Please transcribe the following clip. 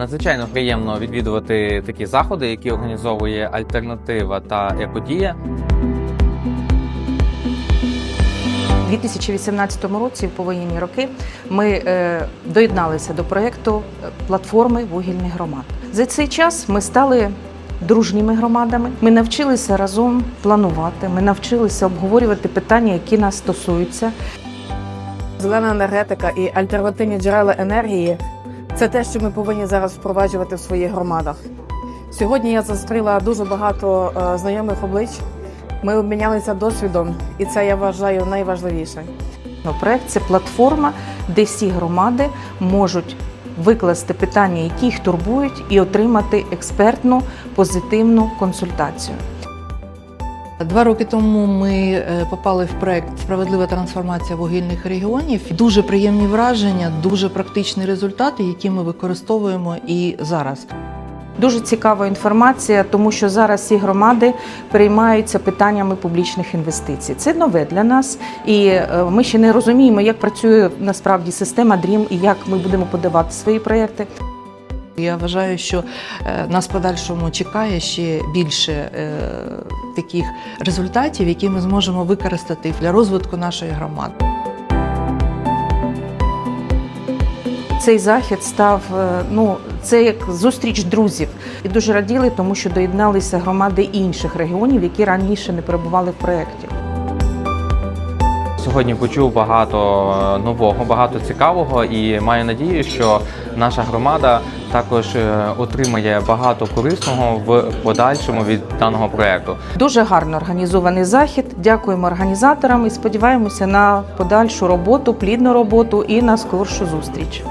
Надзвичайно приємно відвідувати такі заходи, які організовує альтернатива та екодія. У 2018 році, в повоєнні роки, ми е, доєдналися до проєкту е, платформи вугільних громад. За цей час ми стали дружніми громадами. Ми навчилися разом планувати. Ми навчилися обговорювати питання, які нас стосуються. Зелена енергетика і альтернативні джерела енергії це те, що ми повинні зараз впроваджувати в своїх громадах. Сьогодні я зустріла дуже багато е, знайомих облич. Ми обмінялися досвідом, і це я вважаю найважливіше. Проект це платформа, де всі громади можуть викласти питання, які їх турбують, і отримати експертну позитивну консультацію. Два роки тому ми е, попали в проект Справедлива трансформація вугільних регіонів. Дуже приємні враження, дуже практичні результати, які ми використовуємо і зараз. Дуже цікава інформація, тому що зараз всі громади переймаються питаннями публічних інвестицій. Це нове для нас, і е, ми ще не розуміємо, як працює насправді система DREAM і як ми будемо подавати свої проекти. Я вважаю, що е, нас в подальшому чекає ще більше е, таких результатів, які ми зможемо використати для розвитку нашої громади. Цей захід став е, ну це як зустріч друзів, і дуже раділи, тому що доєдналися громади інших регіонів, які раніше не перебували в проєкті. Сьогодні почув багато е, нового, багато цікавого і маю надію, що наша громада також е, отримає багато корисного в подальшому від даного проекту. Дуже гарно організований захід. Дякуємо організаторам і сподіваємося на подальшу роботу, плідну роботу і на скоршу зустріч.